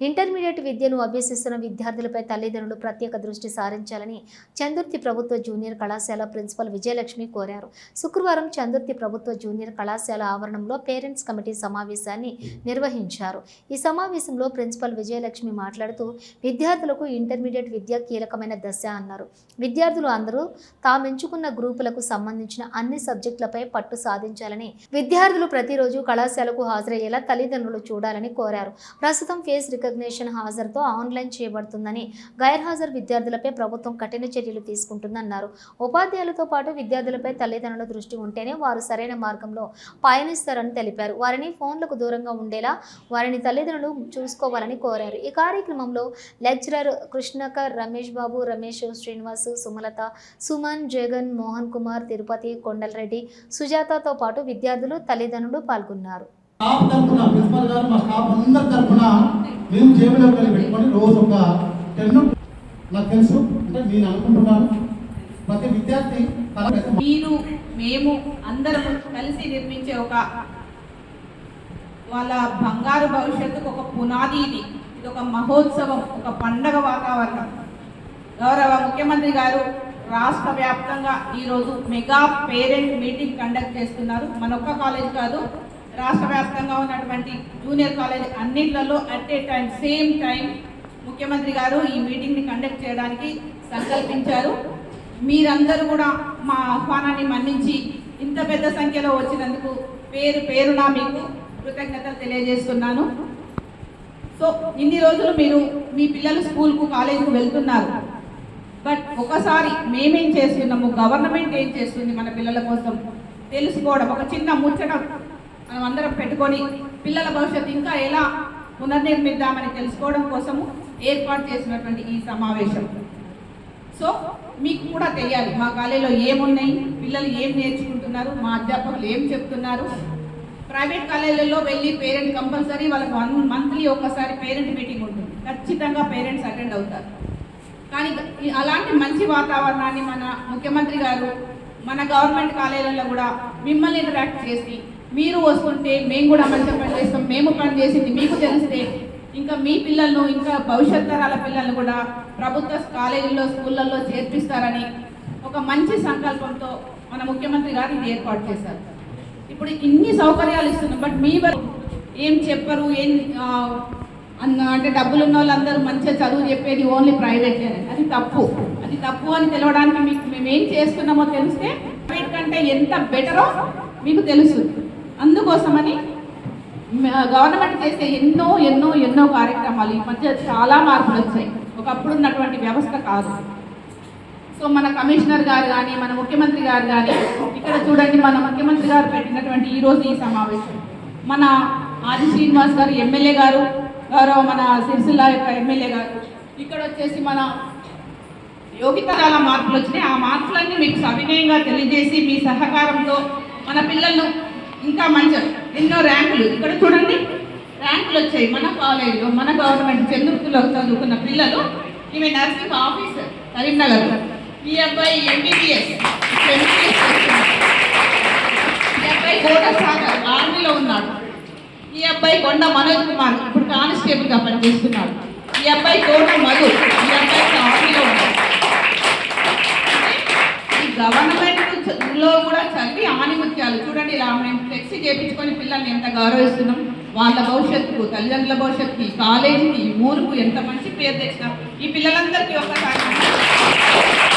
Intermediate విద్యను అభ్యసిస్తున్న విద్యార్థులపై తల్లిదండ్రులు ప్రత్యేక దృష్టి సారించాలని చందుర్తి ప్రభుత్వ జూనియర్ కళాశాల ప్రిన్సిపల్ విజయలక్ష్మి కోరారు. శుక్రవారం చందుర్తి ప్రభుత్వ జూనియర్ కళాశాల ఆవరణంలో పేరెంట్స్ కమిటీ సమావేశాన్ని నిర్వహించారు. ఈ సమావేశంలో ప్రిన్సిపల్ విజయలక్ష్మి మాట్లాడుతూ విద్యార్థులకు ఇంటర్మీడియట్ విద్య కీలకమైన దశ అన్నారు. విద్యార్థులు అందరూ తామెంచుకున్న గ్రూపులకు సంబంధించిన అన్ని సబ్జెక్టులపై పట్టు సాధించాలని విద్యార్థులు ప్రతిరోజు కళాశాలకు హాజరయ్యేలా తల్లిదండ్రులు చూడాలని కోరారు. ప్రస్తుతం ఫేస్ రికగ్నేషన్ హాజరుతో ఆన్లైన్ చేయబడుతుందని గైర్హాజరు విద్యార్థులపై ప్రభుత్వం కఠిన చర్యలు తీసుకుంటుందన్నారు. ఉపాధ్యాయులతో పాటు విద్యార్థులపై తల్లిదండ్రుల దృష్టి ఉంటేనే వారు సరైన మార్గంలో పయనిస్తారని తెలిపారు. వారిని ఫోన్లకు దూరంగా ఉండేలా వారిని తల్లిదండ్రులు చూసుకోవాలని కోరారు. ఈ కార్యక్రమంలో లెక్చరర్ కృష్ణకర్ రమేష్ బాబు రమేష్ శ్రీనివాస్ సుమలత సుమన్ జగన్ మోహన్ కుమార్ తిరుపతి కొండలరెడ్డి సుజాతతో పాటు విద్యార్థులు తల్లిదండ్రులు పాల్గొన్నారు. స్టాఫ్ తరఫున ప్రిన్సిపల్ గారు మా స్టాఫ్ అందరి తరఫున మేము జేబులో కలిగి పెట్టుకొని రోజు ఒక టెన్ నాకు తెలుసు అంటే నేను అనుకుంటున్నాను. ప్రతి విద్యార్థి నేను మేము అందరం కలిసి నిర్మించే ఒక వాళ్ళ బంగారు భవిష్యత్తుకు ఒక పునాది ఇది. ఇది ఒక మహోత్సవం ఒక పండగ వాతావరణం. గౌరవ ముఖ్యమంత్రి గారు రాష్ట్ర వ్యాప్తంగా ఈరోజు మెగా పేరెంట్ మీటింగ్ కండక్ట్ చేస్తున్నారు. మన ఒక్క కాలేజ్ కాదు రాష్ట్ర వ్యాప్తంగా ఉన్నటువంటి జూనియర్ కాలేజ్ అన్నిట్లలో at a time same time ముఖ్యమంత్రి గారు ఈ మీటింగ్ని కండక్ట్ చేయడానికి సంకల్పించారు. మీరందరూ కూడా మా ఆహ్వానాన్ని మన్నించి ఇంత పెద్ద సంఖ్యలో వచ్చినందుకు పేరు పేరున మీకు కృతజ్ఞతలు తెలియజేస్తున్నాను. సో ఇన్ని రోజులు మీరు మీ పిల్లలు స్కూల్కు కాలేజీకి వెళ్తున్నారు. బట్ ఒకసారి మేమేం చేస్తున్నాము గవర్నమెంట్ ఏం చేస్తుంది మన పిల్లల కోసం? తెలుసుకోవడం ఒక చిన్న ముచ్చట మనం అందరం పెట్టుకొని పిల్లల భవిష్యత్తు ఇంకా ఎలా పునర్నిర్మిద్దామని తెలుసుకోవడం కోసము ఏర్పాటు చేసినటువంటి ఈ సమావేశం. సో మీకు కూడా తెలియాలి మా కాలేజీలో ఏమున్నాయి పిల్లలు ఏం నేర్చుకుంటున్నారు మా అధ్యాపకులు ఏం చెప్తున్నారు. ప్రైవేట్ కాలేజీలలో వెళ్ళి పేరెంట్ కంపల్సరీ వాళ్ళకి వన్ మంత్లీ ఒక్కసారి పేరెంట్ మీటింగ్ ఉంటుంది. ఖచ్చితంగా పేరెంట్స్ అటెండ్ అవుతారు. కానీ అలాంటి మంచి వాతావరణాన్ని మన ముఖ్యమంత్రి గారు మన గవర్నమెంట్ కాలేజీలలో కూడా మిమ్మల్ని ఇంటరాక్ట్ చేసి మీరు వస్తుంటే మేము కూడా మంచిగా పనిచేస్తాం మేము పని చేసింది మీకు తెలిస్తే ఇంకా మీ పిల్లలను ఇంకా భవిష్యత్ తరాల పిల్లల్ని కూడా ప్రభుత్వ కాలేజీల్లో స్కూళ్ళల్లో చేర్పిస్తారని ఒక మంచి సంకల్పంతో మన ముఖ్యమంత్రి గారు ఇది ఏర్పాటు చేశారు. ఇప్పుడు ఇన్ని సౌకర్యాలు ఇస్తున్నాం బట్ మీ వరకు ఏం చెప్పరు ఏం అన్న అంటే డబ్బులు ఉన్న వాళ్ళందరూ మంచిగా చదువు చెప్పేది ఓన్లీ ప్రైవేట్ అది తప్పు. అది తప్పు అని తెలవడానికి మీకు మేము ఏం చేస్తున్నామో తెలిస్తే ప్రైవేట్ కంటే ఎంత బెటరో మీకు తెలుస్తుంది. అందుకోసమని గవర్నమెంట్ చేసే ఎన్నో ఎన్నో ఎన్నో కార్యక్రమాలు ఈ మధ్య చాలా మార్పులు వచ్చాయి. ఒకప్పుడు ఉన్నటువంటి వ్యవస్థ కాదు. సో మన కమిషనర్ గారు కానీ మన ముఖ్యమంత్రి గారు కానీ ఇక్కడ చూడండి మన ముఖ్యమంత్రి గారు పెట్టినటువంటి ఈ రోజు ఈ సమావేశం. మన ఆది శ్రీనివాస్ గారు ఎమ్మెల్యే గారు గౌరవ మన సిరిసిల్ల యొక్క ఎమ్మెల్యే గారు ఇక్కడ వచ్చేసి మన యోగిత చాలా మార్పులు వచ్చినాయి. ఆ మార్పులన్నీ మీకు సవినయంగా తెలియజేసి మీ సహకారంతో మన పిల్లలను ఇంకా మంచి ఎన్నో ర్యాంకులు. ఇక్కడ చూడండి. ర్యాంకులు వచ్చాయి. మన కాలేజీలో మన గవర్నమెంట్ చంద్రుకులో చదువుకున్న పిల్లలు ఈమె నర్సింగ్ ఆఫీసర్ కరీంనగర్. ఈ అబ్బాయి ఎంబీబీఎస్ ఎంబీబీఎస్ ఈ అబ్బాయి కోట సాగర్ ఆర్మీలో ఉన్నాడు. ఈ అబ్బాయి కొండ మనోజ్ కుమార్ ఇప్పుడు కానిస్టేబుల్గా పనిచేస్తున్నాడు. ఈ అబ్బాయి కోట మధు ఈ అబ్బాయి చేయించాలి చూడండి ఇలా మేము ఫ్లెక్సీ చేయించుకొని పిల్లల్ని ఎంత గౌరవిస్తున్నాం. వాళ్ళ భవిష్యత్తుకు తల్లిదండ్రుల భవిష్యత్తుకి కాలేజీకి ఊరుకు ఎంత మంచి పేరు తెచ్చినాం ఈ పిల్లలందరికీ ఒక